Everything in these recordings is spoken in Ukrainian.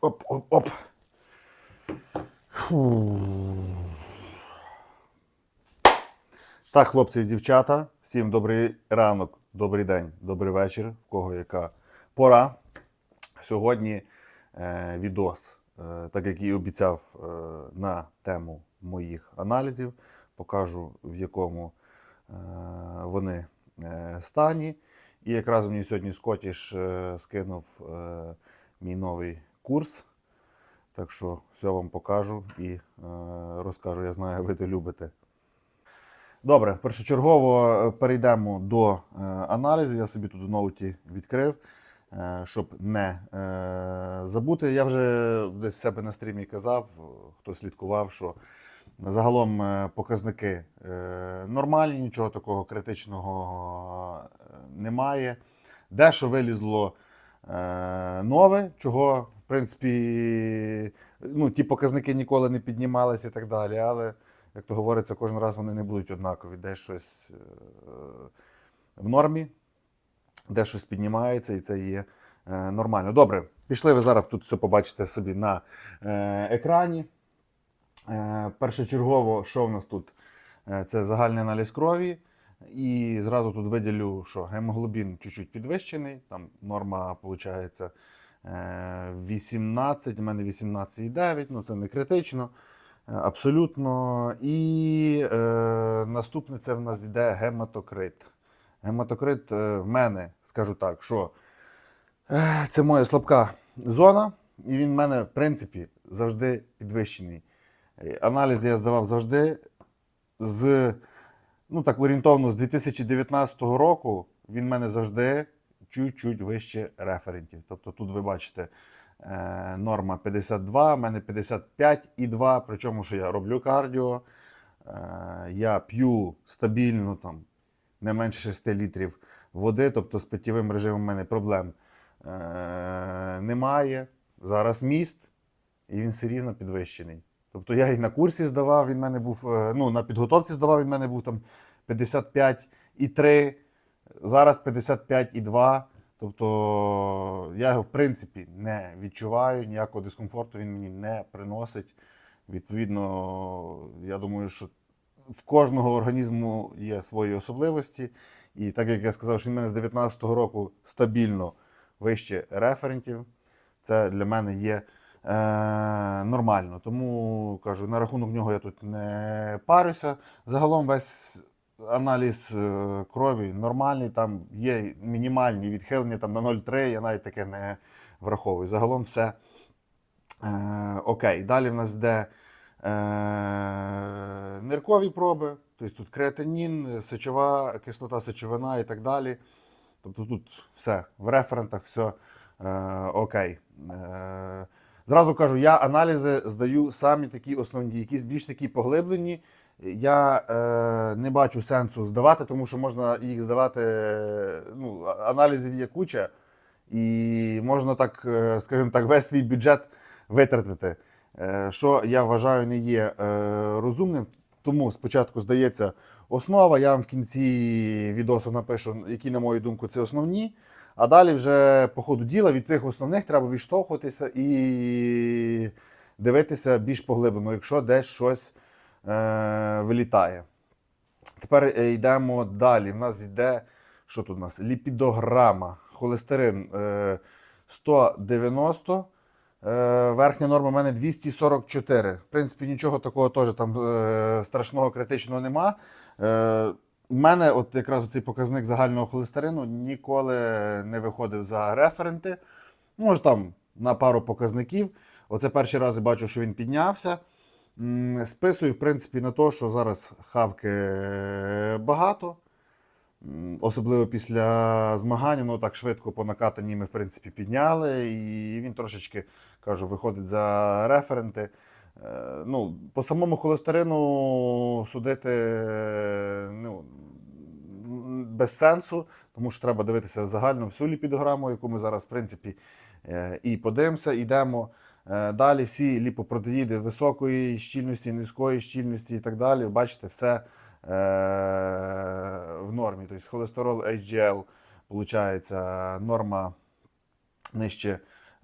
Оп-оп-оп. Так, хлопці і дівчата, всім добрий ранок, добрий день, добрий вечір, в кого яка пора. Сьогодні е, відос, е, так як і обіцяв, е, на тему моїх аналізів. Покажу, в якому е, вони е, стані. І якраз мені сьогодні Скотіш е, скинув е, мій новий курс. Так що все вам покажу і е, розкажу. Я знаю, ви це любите. Добре, першочергово е, перейдемо до е, аналізу. Я собі тут в ноуті відкрив, е, щоб не е, забути. Я вже десь в себе на стрімі казав, хто слідкував, що загалом е, показники е, нормальні, нічого такого критичного е, немає. Дещо вилізло е, нове, чого, принципі, ну, ті показники ніколи не піднімалися і так далі. Але, як то говориться, кожен раз вони не будуть однакові. Десь щось е, в нормі, де щось піднімається, і це є е, нормально. Добре, пішли ви зараз тут все побачите собі на е, екрані. Першочергово, що в нас тут? Це загальний аналіз крові. І зразу тут виділю, що гемоглобін чуть-чуть підвищений. Там норма, виходить, 18, у мене 18,9, ну це не критично. е, Абсолютно. І е, наступне це в нас йде гематокрит. Гематокрит е, в мене, скажу так, що е, це моя слабка зона, і він в мене, в принципі, завжди підвищений. Е, Аналізи я здавав завжди. З, ну так орієнтовно, з 2019 року він в мене завжди чуть-чуть вище референтів. Тобто тут ви бачите е, норма 52, в мене 55,2, причому що я роблю кардіо, е, я п'ю стабільно там, не менше 6 літрів води, тобто з питєвим режимом в мене проблем е, немає. Зараз міст, і він все рівно підвищений. Тобто я і на курсі здавав, він мене був, е, ну, на підготовці здавав, він мене був там 55,3, зараз 55,2. Тобто я його, в принципі, не відчуваю, ніякого дискомфорту він мені не приносить. Відповідно, я думаю, що в кожного організму є свої особливості. І так як я сказав, що він в мене з 19-го року стабільно вище референтів, це для мене є е, нормально. Тому кажу, на рахунок нього я тут не парюся. Загалом весь аналіз е, крові нормальний, там є мінімальні відхилення там, на 0,3, я навіть таке не враховую. Загалом все е, окей. Далі в нас йде е, ниркові проби, тобто тут креатинін, сечова кислота, сечовина і так далі. Тобто тут все в референтах, все е, окей. Е, зразу кажу, я аналізи здаю самі такі основні, якісь більш такі поглиблені. Я е, не бачу сенсу здавати, тому що можна їх здавати. Ну, аналізів є куча, і можна так, е, скажімо так, весь свій бюджет витратити. Е, що я вважаю не є е, розумним. Тому спочатку здається основа. Я вам в кінці відосу напишу, які, на мою думку, це основні. А далі вже по ходу діла від тих основних треба відштовхуватися і дивитися більш поглиблено, якщо десь щось вилітає. Тепер е, йдемо далі. У нас йде, що тут у нас? Ліпідограма, холестерин е, 190. Е, верхня норма в мене 244. В принципі, нічого такого теж там е, страшного критичного нема. Е, у мене от якраз цей показник загального холестерину ніколи не виходив за референти. Може там на пару показників. Оце перший раз бачу, що він піднявся. Списую, в принципі, на те, що зараз хавки е, багато. Особливо після змагання, ну так швидко по накатанні ми, в принципі, підняли, і він трошечки, кажу, виходить за референти. Е, Ну, по самому холестерину судити ну, без сенсу, тому що треба дивитися загально всю ліпідограму, яку ми зараз, в принципі, е, і подивимося. Йдемо далі. Всі ліпопротеїди високої щільності, низької щільності і так далі. Бачите, все е, в нормі. Тобто холестерол HDL, виходить, норма нижче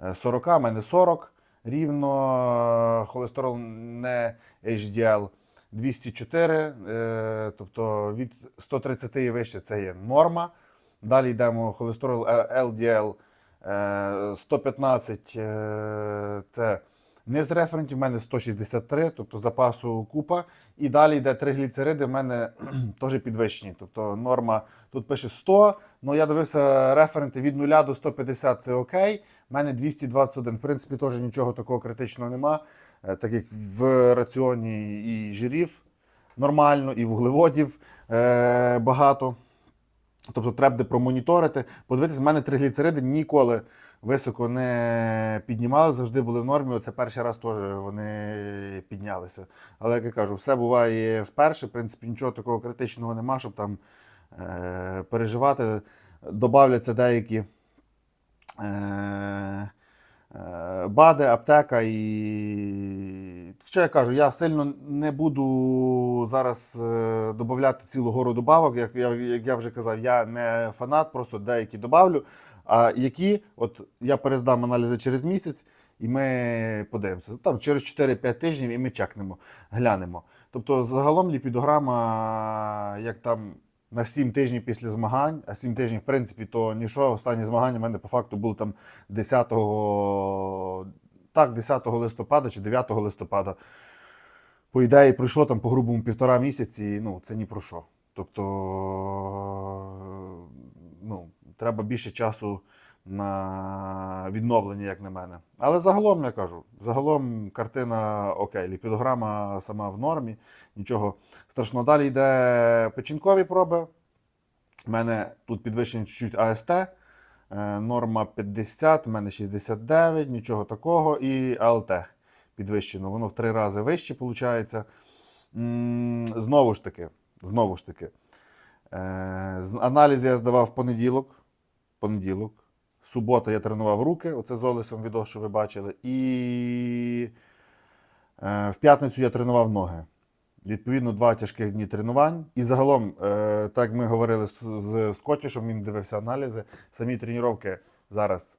е, 40, в мене 40. рівно, е, холестерол не HDL 204, е, тобто від 130 і вище це є норма. Далі йдемо холестерол е, LDL е, 115, е, це не з референтів, в мене 163, тобто запасу купа. І далі йде тригліцериди, в мене теж підвищені. Тобто норма тут пише 100, але я дивився референти від 0 до 150 це окей. У мене 221. В принципі, теж нічого такого критичного нема. Е, Так як в раціоні і жирів нормально, і вуглеводів е, багато. Тобто треба буде промоніторити. Подивитися, в мене тригліцериди ніколи високо не піднімали, завжди були в нормі. Оце перший раз теж вони піднялися. Але як я кажу, все буває вперше. В принципі, нічого такого критичного нема, щоб там е, переживати. Добавляться деякі. Е, Бади, аптека і. Що я кажу, я сильно не буду зараз е, додати цілу гору добавок. Як я, як я вже казав, я не фанат, просто деякі добавлю. А які, от я перездам аналізи через місяць, і ми подивимося. Там через 4-5 тижнів і ми чекнемо, глянемо. Тобто, загалом ліпідограма, як там на 7 тижнів після змагань, а 7 тижнів, в принципі, то нічого. Останні змагання в мене по факту були там 10, так, 10 листопада чи 9 листопада. По ідеї, пройшло там по грубому півтора місяці, ну, це ні про що. Тобто, ну, треба більше часу на відновлення, як на мене. Але загалом я кажу, загалом картина окей, ліпідограма сама в нормі, нічого страшного. Далі йде печінкові проби. У мене тут підвищення чуть-чуть АСТ. е, Норма 50, в мене 69, нічого такого. І АЛТ підвищено. Воно в три рази вище, виходить. Знову ж таки, знову ж таки. е, з- Аналізи я здавав в понеділок. Понеділок. Субота я тренував руки, оце з Олесом відео, що ви бачили. І е, в п'ятницю я тренував ноги. Відповідно, два тяжких дні тренувань. І загалом, е, так ми говорили з, Скотішем, він дивився аналізи. Самі тренування зараз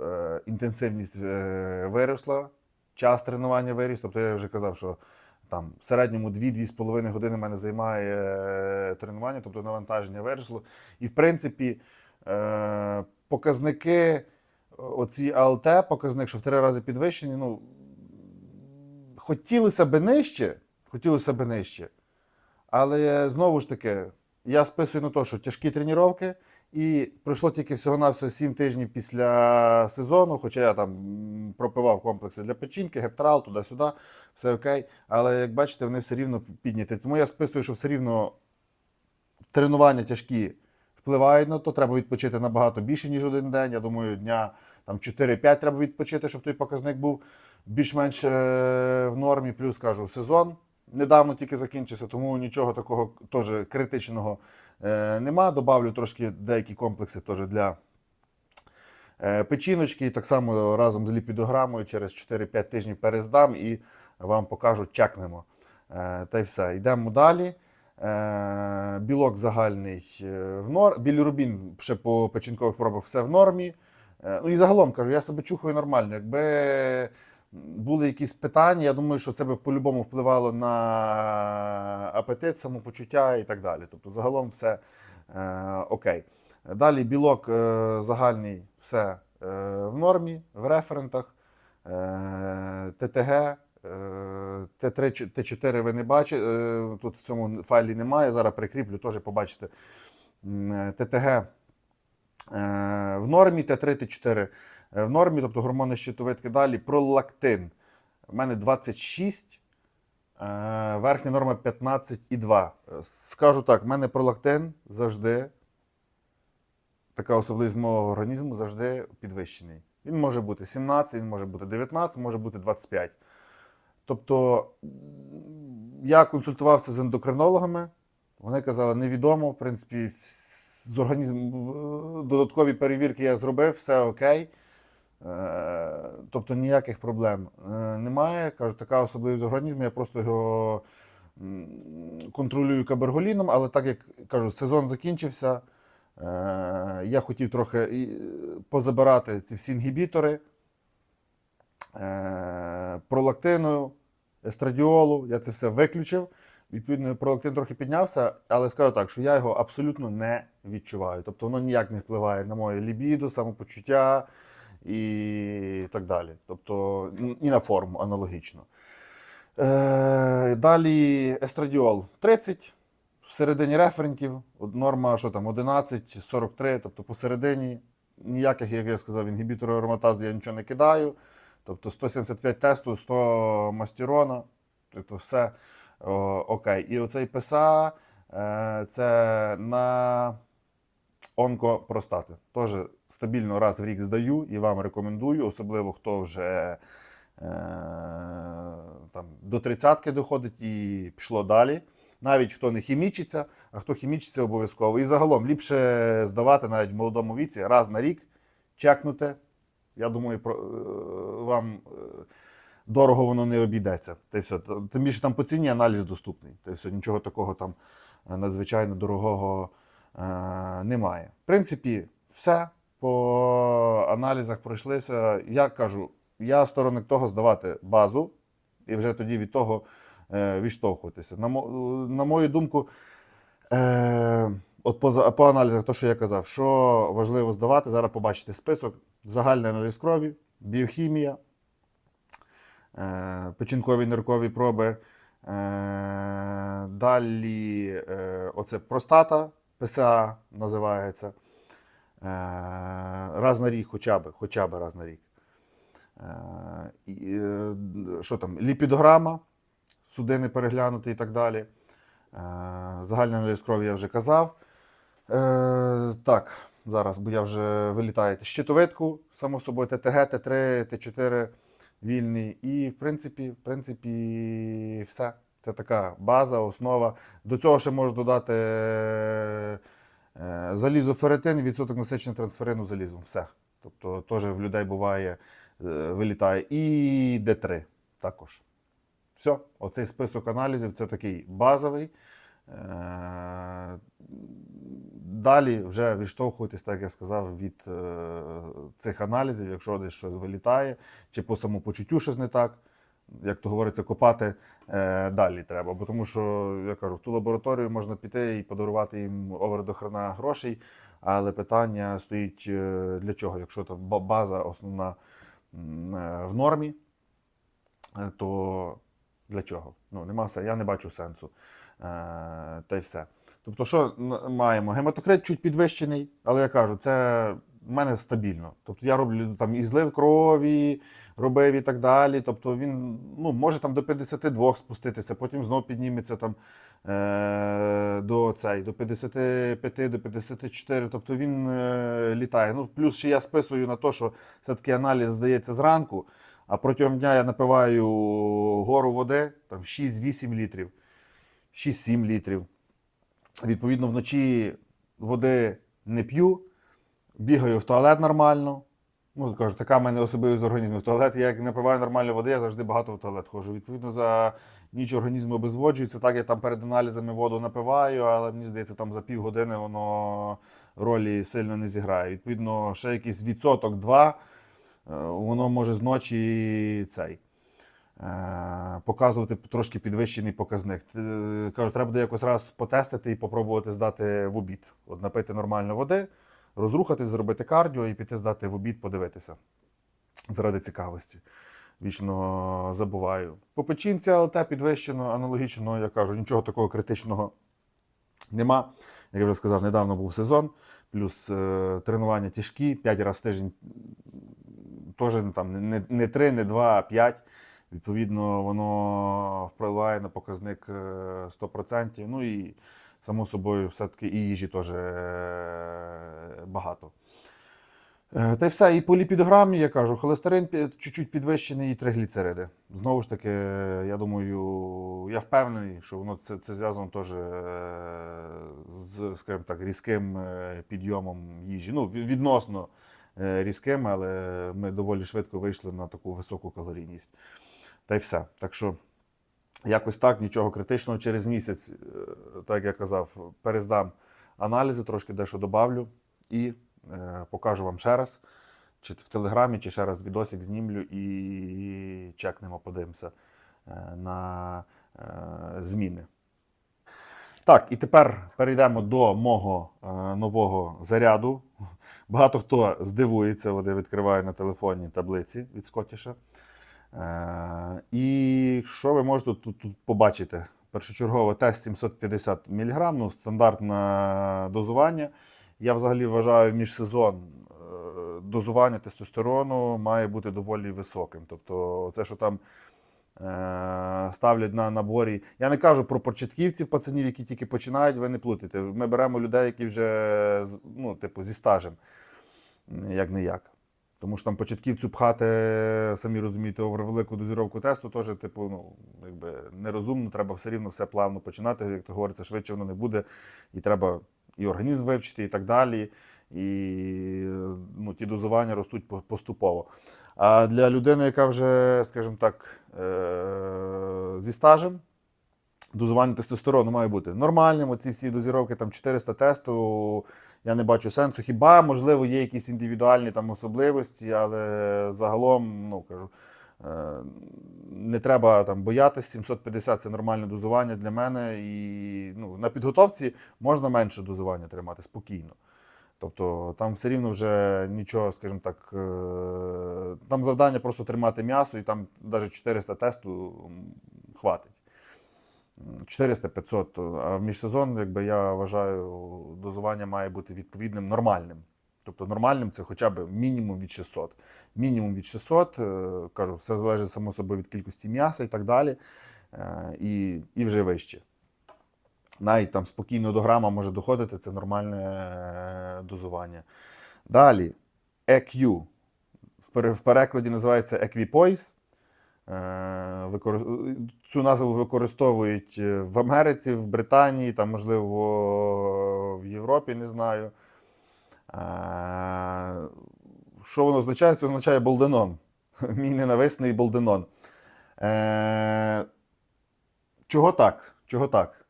е, інтенсивність виросла, час тренування виріс. Тобто я вже казав, що там в середньому 2-2,5 години мене займає тренування, тобто навантаження виросло. І в принципі, показники, оці АЛТ, показник, що в три рази підвищені, ну, хотілося б нижче, хотілося б нижче. Але знову ж таки, я списую на те, що тяжкі тренування, і пройшло тільки всього-навсього 7 тижнів після сезону, хоча я там пропивав комплекси для печінки, гептрал, туди-сюди, все окей. Але як бачите, вони все рівно підняті. Тому я списую, що все рівно тренування тяжкі впливають на то. Треба відпочити набагато більше, ніж один день. Я думаю, дня там 4-5 треба відпочити, щоб той показник був більш-менш е, в нормі. Плюс кажу, сезон недавно тільки закінчився, тому нічого такого теж критичного е, нема. Добавлю трошки деякі комплекси теж для е, печіночки. Так само разом з ліпідограмою через 4-5 тижнів перездам і вам покажу, чекнемо. Та й все. Йдемо далі. Е, білок загальний е, в нор... Білірубін ще по печінкових пробах все в нормі. Е, ну і загалом кажу, я себе чухаю нормально. Якби були якісь питання, я думаю, що це би по-любому впливало на апетит, самопочуття і так далі. Тобто, загалом все е, окей. Далі білок е, загальний все е, в нормі, в референтах. Е, ТТГ, Т3, Т4 ви не бачите, е, тут в цьому файлі немає. Зараз прикріплю, теж побачите. Е, ТТГ е, в нормі, Т3, Т4 е, в нормі, тобто гормони щитовидки. Далі пролактин. У мене 26, е, верхня норма 15,2. Е, Скажу так, в мене пролактин завжди, така особливість мого організму, завжди підвищений. Він може бути 17, він може бути 19, може бути 25. Тобто я консультувався з ендокринологами, вони казали, невідомо, в принципі, з організму додаткові перевірки я зробив, все окей. Е, Тобто ніяких проблем е, немає. Кажу, така особливість організму, я просто його контролюю каберголіном, але так як кажу, сезон закінчився. е, Я хотів трохи е, позабирати ці всі інгібітори. Е, пролактину, естрадіолу, я це все виключив. Відповідно, пролактин трохи піднявся, але скажу так, що я його абсолютно не відчуваю. Тобто воно ніяк не впливає на моє лібідо, самопочуття і так далі. Тобто і на форму аналогічно. Е, далі естрадіол 30, в середині референтів, норма, що там, 11, 43, тобто посередині ніяких, як я сказав, інгібіторів ароматази я нічого не кидаю. Тобто 175 тесту, 100 мастерона, тобто все о, окей. І оцей ПСА е, це на онкопростати. Теж стабільно раз в рік здаю і вам рекомендую, особливо хто вже е, там, до тридцятки доходить і пішло далі. Навіть хто не хімічиться, а хто хімічиться обов'язково. І загалом ліпше здавати навіть в молодому віці раз на рік, чекнути. Я думаю, про, е, вам е, дорого воно не обійдеться. Та все. Тим більше там по ціні аналіз доступний. Та все, нічого такого там е, надзвичайно дорогого немає. В принципі, все по аналізах пройшлися. Я кажу, я сторонник того здавати базу і вже тоді від того відштовхуватися. На, на мою думку, е, от по, по аналізах, то, що я казав, що важливо здавати, зараз побачите список, загальний аналіз крові, біохімія, е, печінкові ниркові проби. Е, далі е, оце простата, ПСА називається. Раз на рік, хоча б, хоча б раз на рік. Що там, ліпідограма, судини переглянути і так далі. Загальний аналіз крові я вже казав. Так, зараз, бо я вже вилітаю. Щитовидку, само собою, ТТГ, Т3, Т4 вільний. І, в принципі, в принципі, все. Це така база, основа. До цього ще можу додати е, залізоферетин, відсоток насичення трансферину залізом. Все. Тобто теж в людей буває, е, вилітає. І Д3 також. Все, оцей список аналізів це такий базовий. Е, Далі вже відштовхуйтесь, так як я сказав, від е, цих аналізів, якщо десь щось вилітає, чи по самопочуттю щось не так. Як то говориться, копати е, далі треба. Бо тому що я кажу, в ту лабораторію можна піти і подарувати їм овер до хрена грошей, але питання стоїть для чого? Якщо там база основна в нормі, то для чого? Ну, нема я не бачу сенсу. Е, та й все. Тобто, що маємо? Гематокрит чуть підвищений, але я кажу, це в мене стабільно. Тобто я роблю там і злив крові, робив і так далі. Тобто він ну, може там до 52 спуститися, потім знов підніметься там е, до цей, до 55, до 54. Тобто він е, літає. Ну, плюс ще я списую на те, що все-таки аналіз здається зранку, а протягом дня я напиваю гору води, там 6-8 літрів, 6-7 літрів. Відповідно, вночі води не п'ю, бігаю в туалет нормально. Ну, кажу, така в мене особливість організму. В туалет, я як напиваю нормально води, я завжди багато в туалет ходжу. Відповідно, за ніч організм обезводжується. Так, я там перед аналізами воду напиваю, але мені здається, там за півгодини воно ролі сильно не зіграє. Відповідно, ще якийсь відсоток два, е, воно може зночі цей. Е, Показувати трошки підвищений показник. Кажу, треба буде якось раз потестити і попробувати здати в обід. От напити нормально води, розрухатись, зробити кардіо і піти здати в обід, подивитися заради цікавості. Вічно забуваю. По печінці ЛТ підвищено, аналогічно, я кажу, нічого такого критичного нема. Як я вже сказав, недавно був сезон, плюс е, тренування тяжкі, 5 разів в тиждень, теж там не, не 3, не 2, а 5. Відповідно, воно впливає на показник е, 100%. Ну і, само собою, все-таки і їжі теж е, багато. Е, Та й все, і по ліпідограмі, я кажу, холестерин чуть-чуть підвищений і тригліцериди. Знову ж таки, я думаю, я впевнений, що воно це, це зв'язано теж е, з, скажімо так, різким е, підйомом їжі. Ну, відносно е, різким, але ми доволі швидко вийшли на таку високу калорійність. Та й все. Так що якось так, нічого критичного. Через місяць, е, так як я казав, перездам аналізи, трошки дещо добавлю і е, покажу вам ще раз. чи в Телеграмі, чи ще раз відосик знімлю і чекнемо, подивимося е, на е, зміни. Так, і тепер перейдемо до мого е, нового заряду. Багато хто здивується, вони відкривають на телефоні таблиці від Скотіша. Е, і що ви можете тут, тут побачити? Першочергово тест 750 мг, ну, стандартне дозування. Я взагалі вважаю міжсезон е, дозування тестостерону має бути доволі високим. Тобто, це, що там е, ставлять на наборі. Я не кажу про початківців, пацанів, які тільки починають, ви не плутайте. Ми беремо людей, які вже ну, типу, зі стажем, як не як. Тому що там початківцю пхати, самі розумієте, велику дозіровку тесту, теж, типу, ну, якби нерозумно, треба все рівно все плавно починати. Як то говориться, швидше воно не буде. І треба і організм вивчити, і так далі. І ну, ті дозування ростуть поступово. А для людини, яка вже, скажімо так, е- зі стажем, дозування тестостерону має бути нормальним. Оці всі дозіровки, там 400 тесту, я не бачу сенсу. Хіба, можливо, є якісь індивідуальні там особливості, але загалом, ну кажу, е, не треба там боятися. 750 це нормальне дозування для мене. І ну, на підготовці можна менше дозування тримати спокійно. Тобто там все рівно вже нічого, скажімо так, е, там завдання просто тримати м'ясо, і там навіть 400 тесту хватить. 400-500, а в міжсезон, якби я вважаю, дозування має бути відповідним нормальним. Тобто нормальним це хоча б мінімум від 600. Мінімум від 600, е, кажу, все залежить само собою від кількості м'яса і так далі. е, І, і вже вище. Навіть там спокійно до грама може доходити, це нормальне е, дозування. Далі, EQ. В перекладі називається Equipoise. Е, Цю назву використовують е, в Америці, в Британії, там, можливо, в Європі, не знаю. Е, Що воно означає? Це означає болденон. Мій ненависний болденон. Чого так? Чого так?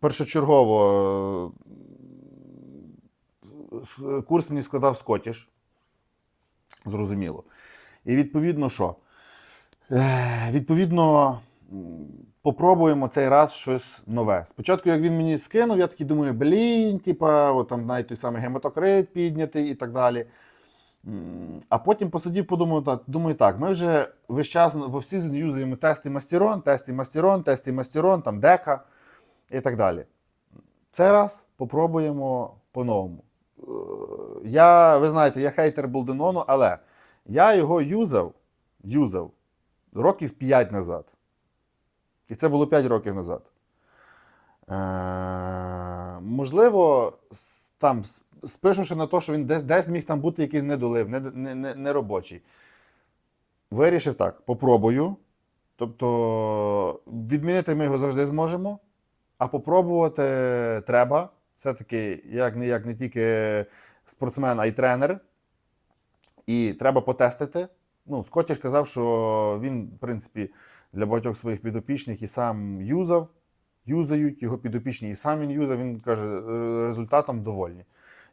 Першочергово курс мені складав Скотіш. Зрозуміло. І відповідно, що? Е, Відповідно, попробуємо цей раз щось нове. Спочатку, як він мені скинув, я такий думаю, блін, типа, там навіть той самий гематокрит піднятий і так далі. А потім посидів, подумав, так, думаю, так, ми вже весь час в офсізон юзаємо тести мастерон, тести мастерон, тести мастерон, там дека і так далі. Цей раз попробуємо по-новому. Е, Я, ви знаєте, я хейтер Болденону, але я його юзав, юзав років 5 назад. І це було 5 років назад. Е, можливо, там, с- спишувши на те, що він десь, десь міг там бути якийсь недолив, не, не, не, неробочий. Вирішив так: попробую. Тобто, відмінити ми його завжди зможемо, а попробувати треба. Все-таки, як не як не тільки спортсмен, а й тренер. І треба потестити. Ну, Скотіш казав, що він, в принципі, для багатьох своїх підопічних і сам юзав, юзають його підопічні, і сам він юзав. Він каже, «Е, результатом довольні.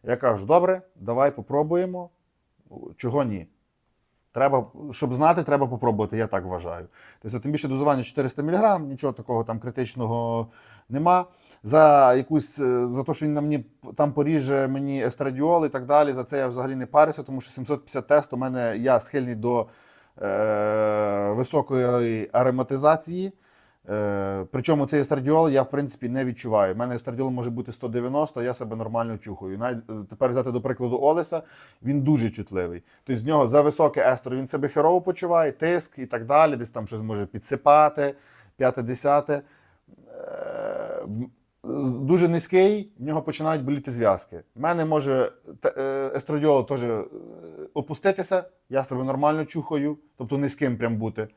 Я кажу, добре, давай попробуємо. Чого ні? Треба, щоб знати, треба попробувати, я так вважаю. Тобто, тим більше дозування 400 мг, нічого такого там критичного нема. За якусь, е, за те, що він на мені там поріже мені естрадіол і так далі, за це я взагалі не парюся, тому що 750 тест у мене я схильний до е, високої ароматизації. Е, причому цей естрадіол я в принципі не відчуваю. У мене естрадіол може бути 190, я себе нормально чухаю. Навіть е, тепер взяти до прикладу Олеса, він дуже чутливий. Тобто з нього за високе естро він себе херово почуває, тиск і так далі, десь там щось може підсипати, п'яте-десяте. Е, Дуже низький, в нього починають боліти зв'язки. У мене може естрадіол теж опуститися, я себе нормально чухаю, тобто низьким прям бути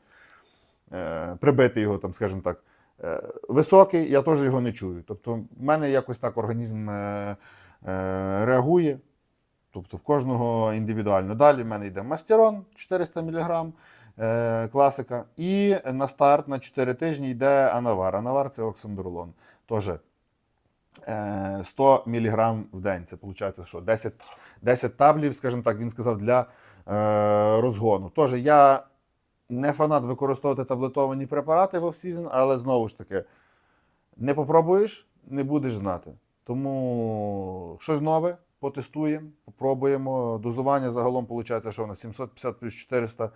прибити його, там, скажімо так. Е, Високий, я теж його не чую. Тобто, в мене якось так організм е, е, реагує. Тобто в кожного індивідуально. Далі в мене йде мастерон 400 мг, е, класика. І на старт на 4 тижні йде анавар. Анавар це оксандролон. Теж е, 100 мг в день. Це виходить, що 10, 10 таблів, скажімо так, він сказав, для е, розгону. Тож я не фанат використовувати таблетовані препарати в офсізон, але знову ж таки, не попробуєш, не будеш знати. Тому щось нове, потестуємо, попробуємо. Дозування загалом виходить, що у нас 750 плюс 400.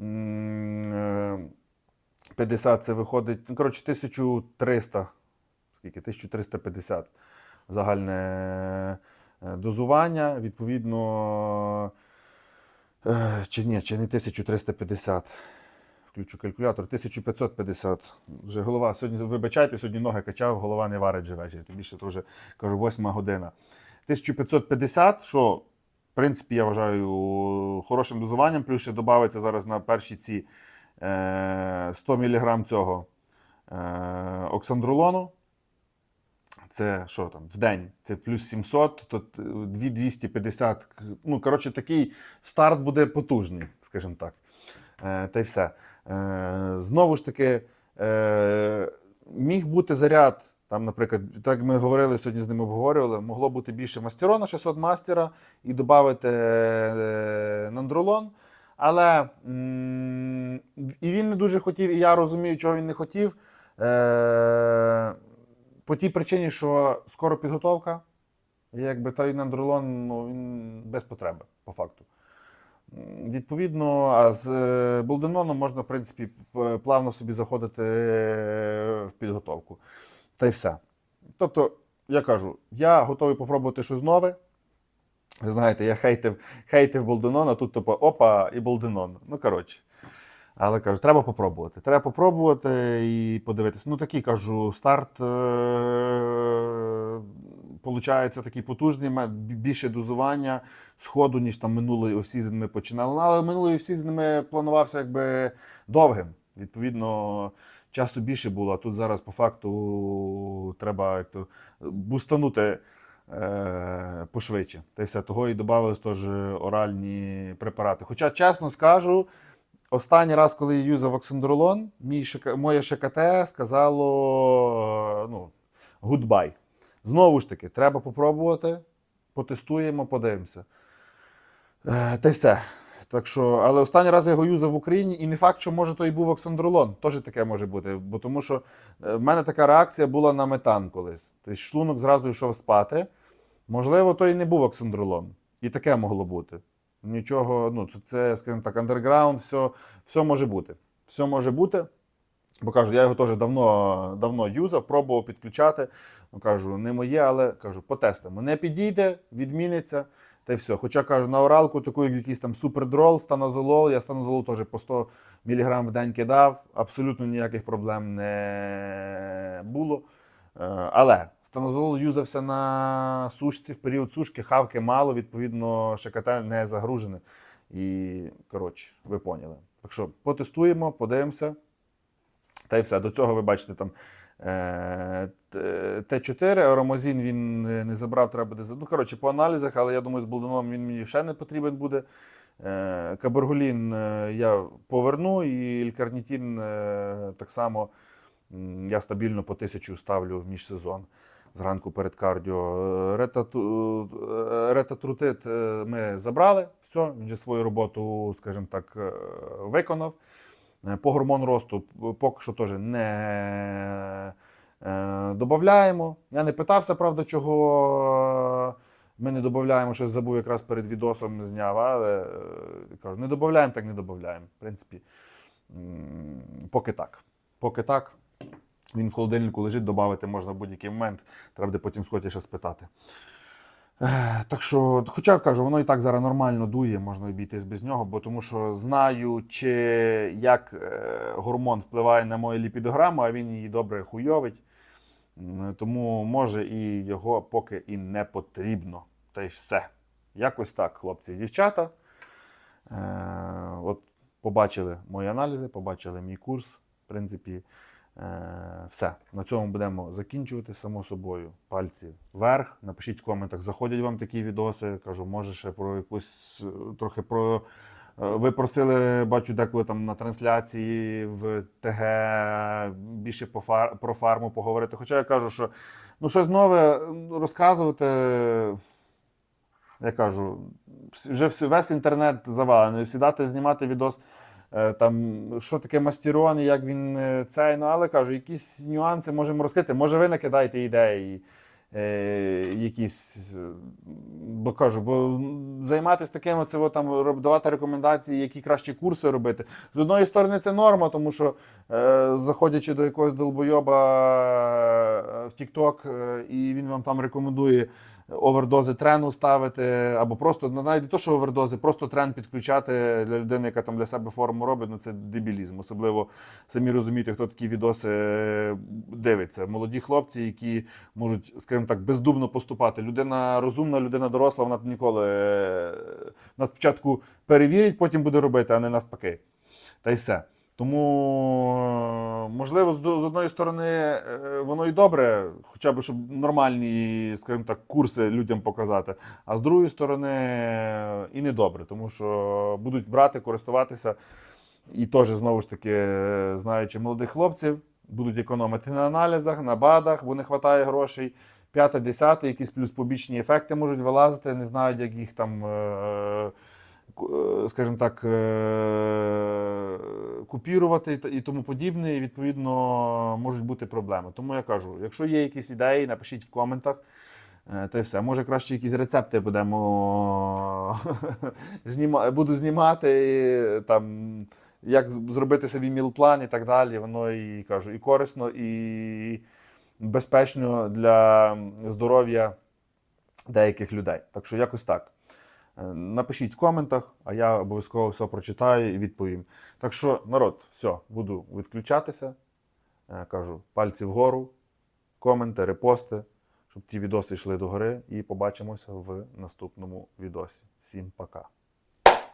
е, 50 це виходить, ну, коротше, 1300, скільки? 1350 загальне е, дозування. Відповідно, чи ні, чи не 1350. Включу калькулятор, 1550. Вже голова. Сьогодні, вибачайте, сьогодні ноги качав, голова не варить вже ввечері. Тим більше вже кажу, 8 година. 1550, що, в принципі, я вважаю хорошим дозуванням. Плюс ще додається зараз на перші ці е, 100 мг цього е, оксандролону. Це що там, в день? Це плюс 700, то 2250. Ну, коротше, такий старт буде потужний, скажімо так. Е, та й все. Е, знову ж таки, е, міг бути заряд. Там, наприклад, так ми говорили сьогодні з ним обговорювали, могло бути більше мастерона, 600 мастера, і додати е, нандролон. Але і він не дуже хотів, і я розумію, чого він не хотів. Е, по тій причині, що скоро підготовка, і якби той нандролон ну, він без потреби, по факту. Відповідно, а з е, болденоном можна, в принципі, плавно собі заходити е, в підготовку. Та й все. Тобто, я кажу, я готовий попробувати щось нове. Ви знаєте, я хейтив, хейтив болденон, а тут типу, опа, і болденон. Ну, коротше. Але кажу, треба попробувати. Треба попробувати і подивитися. Ну, такий кажу, старт. Е- Получається такий потужний, більше дозування сходу, ніж там минулий офсізон ми починали. Ну, Але минулий офсізон ми планувався якби довгим. Відповідно, часу більше було, а тут зараз по факту треба як то, бустанути е, пошвидше. Та й все. Того і додавались теж оральні препарати. Хоча, чесно скажу, останній раз, коли я юзав оксандролон, мій ШК, моє ШКТ сказало е, ну, goodbye. Знову ж таки, треба попробувати, потестуємо, подивимося. Е, та й все. Так що, але останній раз я його юзав в Україні, і не факт, що може то і був оксандролон. Теж таке може бути. Бо тому що е, в мене така реакція була на метан колись. Тобто шлунок зразу йшов спати. Можливо, то і не був оксандролон. І таке могло бути. Нічого, ну, це, скажімо так, андерграунд, все, все може бути. Все може бути. Бо кажу, я його теж давно, давно юзав, пробував підключати. Ну, кажу, не моє, але кажу, потестимо. Не підійде, відміниться, та й все. Хоча кажу, на оралку таку, як якийсь там супердрол, станозолол, я станозолол теж по 100 мг в день кидав, абсолютно ніяких проблем не було. Е, Але станозолол юзався на сушці в період сушки, хавки мало, відповідно, ШКТ не загружене. І, коротше, ви поняли. Так що потестуємо, подивимося. Та й все. До цього ви бачите там е, Т- Т4, аромазин він не забрав, треба буде. Ну, коротше, по аналізах, але я думаю, з Болденом він мені ще не потрібен буде. Е, Кабергулін е, я поверну, і лікарнітін так само я стабільно по тисячу ставлю в міжсезон зранку перед кардіо. Е, е, Ретатрутит е, ми забрали, все, він вже свою роботу, скажімо так, виконав. По гормон росту поки що теж не додаємо. Я не питався, правда, чого ми не додаємо, щось забув якраз перед відосом зняв, але кажу, не додаємо, так не додаємо. В принципі, поки так. Поки так. Він в холодильнику лежить, додати можна в будь-який момент. Треба буде потім скотіше спитати. Е, Так що, хоча кажу, воно і так зараз нормально дує, можна обійтись без нього, бо тому що знаю, чи як е, гормон впливає на мою ліпідограму, а він її добре хуйовить. Тому може і його поки і не потрібно. Та й все. Якось так, хлопці і дівчата. Е, от побачили мої аналізи, побачили мій курс. В принципі, все. На цьому будемо закінчувати, само собою. Пальці вверх. Напишіть в коментах, заходять вам такі відоси. Кажу, може ще про якусь е, трохи про. е, Ви просили, бачу, деколи там на трансляції в ТГ більше по фар, про фарму поговорити. Хоча я кажу, що ну, щось нове розказувати. я кажу, вже весь інтернет завалений. Сідати, знімати відос. Е, Там, що таке мастерон, як він е, цей, ну але кажу, якісь нюанси можемо розкрити. Може, ви накидаєте ідеї, е, якісь, бо кажу, бо займатися таким, от, там, давати рекомендації, які кращі курси робити. З одної сторони, це норма, тому що е, заходячи до якогось долбойоба в TikTok, і він вам там рекомендує овердози трену ставити, або просто ну, навіть не то, що овердози, просто трен підключати для людини, яка там для себе форму робить. Ну це дебілізм. Особливо самі розумієте, хто такі відоси е, дивиться. Молоді хлопці, які можуть, скажімо так, бездумно поступати. Людина розумна, людина доросла, вона ніколи е, вона спочатку перевірить, потім буде робити, а не навпаки. Та й все. Тому, е, можливо, з одної сторони, е, воно і добре, хоча б щоб нормальні, скажімо так, курси людям показати. А з другої сторони, е, і не добре, тому що будуть брати, користуватися. І теж, знову ж таки, знаючи молодих хлопців, будуть економити на аналізах, на БАДах, бо не вистачає грошей. П'яте, десяте, якісь плюс побічні ефекти можуть вилазити, не знають, як їх там, е, скажімо так, е, купірувати і тому подібне. І відповідно можуть бути проблеми. Тому я кажу, якщо є якісь ідеї, напишіть в коментах. Е, Та й все. Може, краще якісь рецепти будемо зніма... буду знімати, там, як зробити собі міл-план і так далі. Воно і кажу, і корисно, і безпечно для здоров'я деяких людей. Так що якось так. Е, Напишіть в коментах, а я обов'язково все прочитаю і відповім. Так що, народ, все, буду відключатися. Е, Кажу, пальці вгору, коменти, репости, щоб ті відоси йшли догори. І побачимося в наступному відосі. Всім пока.